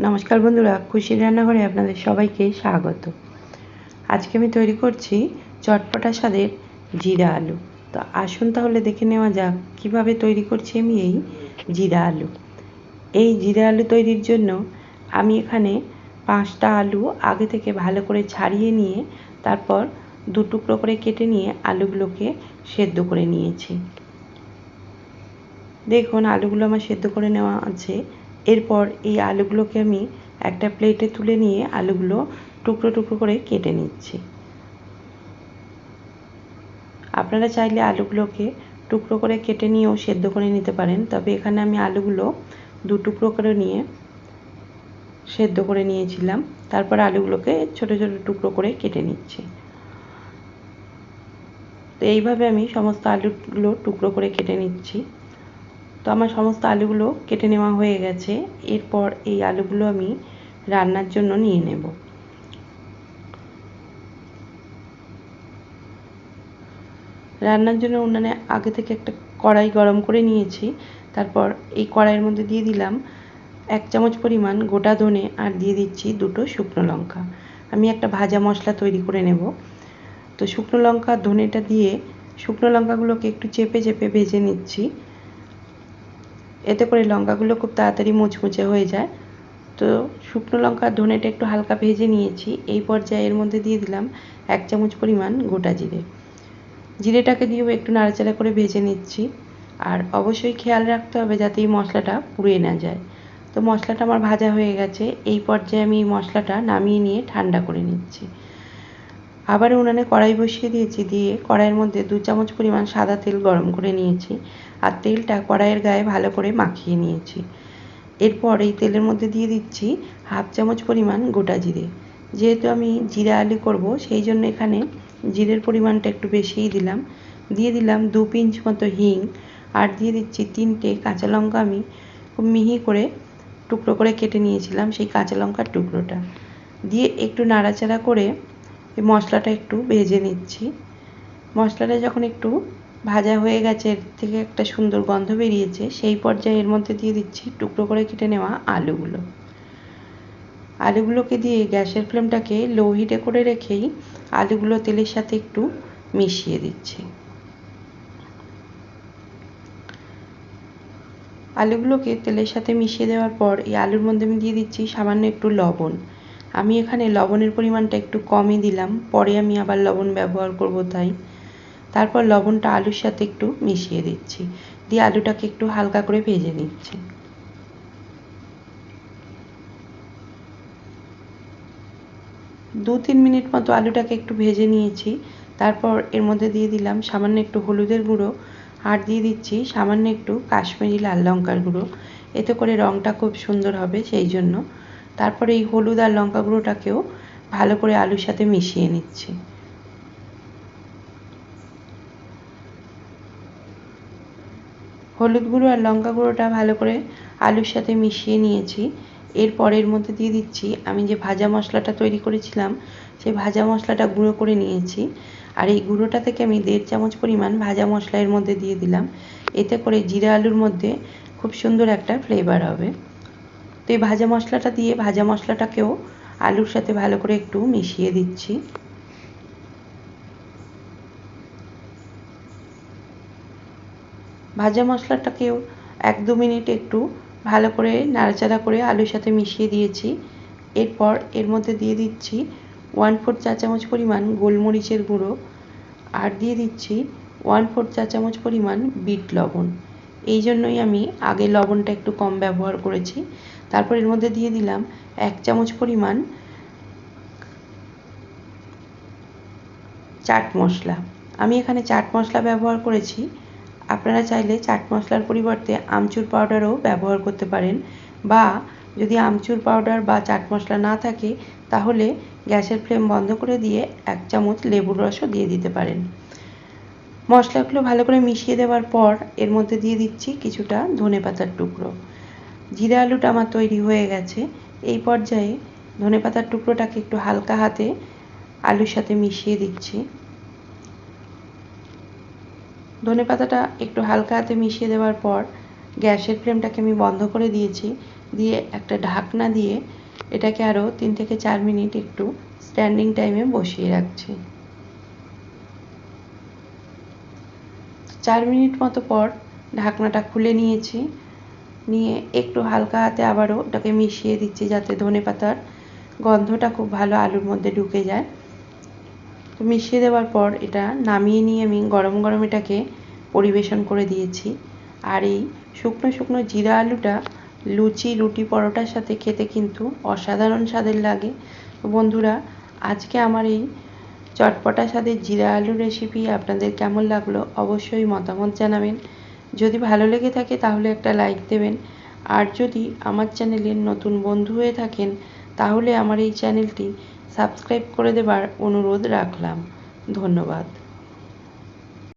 নমস্কার বন্ধুরা খুশি রান্নাঘরে আপনাদের সবাইকে স্বাগত। আজকে আমি তৈরি করছি চটপটা স্বাদের জিরা আলু। তো আসুন তাহলে দেখে নেওয়া যাক, কীভাবে তৈরি করছি আমি এই জিরা আলু। এই জিরা আলু তৈরির জন্য আমি এখানে পাঁচটা আলু আগে থেকে ভালো করে ছাড়িয়ে নিয়ে, তারপর দু টুকরো করে কেটে নিয়ে আলুগুলোকে সেদ্ধ করে নিয়েছি। দেখুন, আলুগুলো আমার সেদ্ধ করে নেওয়া আছে। এরপর এই আলুগুলোকে আমি একটা প্লেটে তুলে নিয়ে আলুগুলো টুকরো টুকরো করে কেটে নিচ্ছি। আপনারা চাইলে আলুগুলোকে টুকরো করে কেটে নিয়েও সেদ্ধ করে নিতে পারেন, তবে এখানে আমি আলুগুলো দু টুকরো করে নিয়ে সেদ্ধ করে নিয়েছিলাম। তারপর আলুগুলোকে ছোট ছোট টুকরো করে কেটে নিচ্ছি। তো এইভাবে আমি সমস্ত আলুগুলো টুকরো করে কেটে নিচ্ছি। তো আমার সমস্ত আলুগুলো কেটে নেওয়া হয়ে গেছে। এরপর এই আলুগুলো আমি রান্নার জন্য নিয়ে নেব। রান্নার জন্য উনানে আগে থেকে একটা কড়াই গরম করে নিয়েছি। তারপর এই কড়াইয়ের মধ্যে দিয়ে দিলাম এক চামচ পরিমাণ গোটা ধনে আর দিয়ে দিচ্ছি দুটো শুকনো লঙ্কা। আমি একটা ভাজা মশলা তৈরি করে নেব। তো শুকনো লঙ্কা, ধনেটা দিয়ে শুকনো লঙ্কাগুলোকে একটু চেপে চেপে ভেজে নিচ্ছি। এতে করে লঙ্কাগুলো খুব তাড়াতাড়ি মুচমুচে হয়ে যায়। তো শুকনো লঙ্কা ধনেটা একটু হালকা ভেজে নিয়েছি। এই পর্যায়ে এর মধ্যে দিয়ে দিলাম এক চামচ পরিমাণ গোটা জিরে। জিরেটাকে দিয়েও একটু নাড়াচাড়া করে ভেজে নিচ্ছি। আর অবশ্যই খেয়াল রাখতে হবে যাতে এই মশলাটা পুড়ে না যায়। তো মশলাটা আমার ভাজা হয়ে গেছে। এই পর্যায়ে আমি এই মশলাটা নামিয়ে নিয়ে ঠান্ডা করে নিচ্ছি। আবার উনানে কড়াই বসিয়ে দিয়েছি, দিয়ে কড়াইয়ের মধ্যে দু চামচ পরিমাণ সাদা তেল গরম করে নিয়েছি আর তেলটা কড়াইয়ের গায়ে ভালো করে মাখিয়ে নিয়েছি। এরপর এই তেলের মধ্যে দিয়ে দিচ্ছি হাফ চামচ পরিমাণ গোটা জিরে। যেহেতু আমি জিরা আলু করব, সেই জন্য এখানে জিরের পরিমাণটা একটু বেশিই দিলাম। দিয়ে দিলাম দু পিঞ্চ মতো হিং আর দিয়ে দিচ্ছি তিনটে কাঁচা লঙ্কা আমি খুব মিহি করে টুকরো করে কেটে নিয়েছিলাম সেই কাঁচা লঙ্কার টুকরোটা। দিয়ে একটু নাড়াচাড়া করে এই মশলাটা একটু ভেজে নিচ্ছি। মশলাটা যখন একটু ভাজা হয়ে গেছে, এর থেকে একটা সুন্দর গন্ধ বেরিয়েছে, সেই পর্যায়ে এর মধ্যে দিয়ে দিচ্ছি টুকরো করে কেটে নেওয়া আলুগুলো। আলুগুলোকে দিয়ে গ্যাসের ফ্লেমটাকে লো হিটে করে রেখেই আলুগুলো তেলের সাথে একটু মিশিয়ে দিচ্ছি। আলুগুলোকে তেলের সাথে মিশিয়ে দেওয়ার পর এই আলুর মধ্যে আমি দিয়ে দিচ্ছি সামান্য একটু লবণ। আমি এখানে লবণের পরিমাণটা একটু কমই দিলাম, পরে আমি আবার লবণ ব্যবহার করব তাই। তারপর লবণটা আলুর সাথে একটু মিশিয়ে দিচ্ছি, দিয়ে আলুটাকে একটু হালকা করে ভেজে নিচ্ছি। দু তিন মিনিট মতো আলুটাকে একটু ভেজে নিয়েছি, তারপর এর মধ্যে দিয়ে দিলাম সামান্য একটু হলুদের গুঁড়ো, আর দিয়ে দিচ্ছি সামান্য একটু কাশ্মীরি লাল লঙ্কার গুঁড়ো। এতে করে রঙটা খুব সুন্দর হবে, সেই জন্য তারপরে এই হলুদ আর লঙ্কা গুঁড়োটাকেও ভালো করে আলুর সাথে মিশিয়ে নিচ্ছি। হলুদ গুঁড়ো আর লঙ্কা গুঁড়োটা ভালো করে আলুর সাথে মিশিয়ে নিয়েছি। এরপর এর মধ্যে দিয়ে দিচ্ছি, আমি যে ভাজা মশলাটা তৈরি করেছিলাম সেই ভাজা মশলাটা গুঁড়ো করে নিয়েছি। আর এই গুঁড়োটা থেকে আমি দেড় চামচ পরিমাণ ভাজা মশলা এর মধ্যে দিয়ে দিলাম। এতে করে জিরা আলুর মধ্যে খুব সুন্দর একটা ফ্লেভার হবে। তো এই ভাজা মশলাটা দিয়ে ভাজা মশলাটাকেও আলুর সাথে ভালো করে একটু মিশিয়ে দিচ্ছি। ভাজা মশলাটাকেও এক দু মিনিট একটু ভালো করে নাড়াচাড়া করে আলুর সাথে মিশিয়ে দিয়েছি। এরপর এর মধ্যে দিয়ে দিচ্ছি ওয়ান ফোর চা চামচ পরিমাণ গোলমরিচের গুঁড়ো। আর দিয়ে দিচ্ছি ওয়ান ফোর চা চামচ পরিমাণ বিট লবণ। এই জন্যই আমি আগে লবণটা একটু কম ব্যবহার করেছি। তারপর এর মধ্যে দিয়ে দিলাম এক চামচ পরিমাণ চাট মশলা। আমি এখানে চাট মশলা ব্যবহার করেছি। আপনারা চাইলে চাট মশলার পরিবর্তে আমচুর পাউডারও ব্যবহার করতে পারেন বা যদি আমচুর পাউডার বা চাট মশলা না থাকে, তাহলে গ্যাসের ফ্লেম বন্ধ করে দিয়ে এক চামচ লেবুর রসও দিয়ে দিতে পারেন। মশলাগুলো ভালো করে মিশিয়ে দেওয়ার পর এর মধ্যে দিয়ে দিচ্ছি কিছুটা ধনে পাতার টুকরো। জিরা আলুটা আমার তৈরি হয়ে গেছে। এই পর্যায়ে ধনে পাতার টুকরোটাকে একটু হালকা হাতে আলুর সাথে মিশিয়ে দিচ্ছি। ধনে পাতাটা একটু হালকা হাতে মিশিয়ে দেওয়ার পর গ্যাসের ফ্লেমটাকে আমি বন্ধ করে দিয়েছি। দিয়ে একটা ঢাকনা দিয়ে এটাকে আরও তিন থেকে চার মিনিট একটু স্ট্যান্ডিং টাইমে বসিয়ে রাখছি। চার মিনিট মতো পর ঢাকনাটা খুলে নিয়েছি। নিয়ে একটু হালকা হাতে আবারও ওটাকে মিশিয়ে দিচ্ছি যাতে ধনে পাতার গন্ধটা খুব ভালো আলুর মধ্যে ঢুকে যায়। তো মিশিয়ে দেওয়ার পর এটা নামিয়ে নিয়ে আমি গরম গরম এটাকে পরিবেশন করে দিয়েছি। আর এই শুকনো শুকনো জিরা আলুটা লুচি, রুটি, পরোটার সাথে খেতে কিন্তু অসাধারণ স্বাদের লাগে। তো বন্ধুরা, আজকে আমার এই চটপটা স্বাদের জিরা আলু রেসিপি আপনাদের কেমন লাগল অবশ্যই মতামত জানাবেন। যদি ভালো লেগে থাকে তাহলে একটা লাইক দেবেন। আর যদি আমার চ্যানেলের নতুন বন্ধু হয়ে থাকেন, তাহলে আমার এই চ্যানেলটি সাবস্ক্রাইব করে দেবার অনুরোধ রাখলাম। ধন্যবাদ।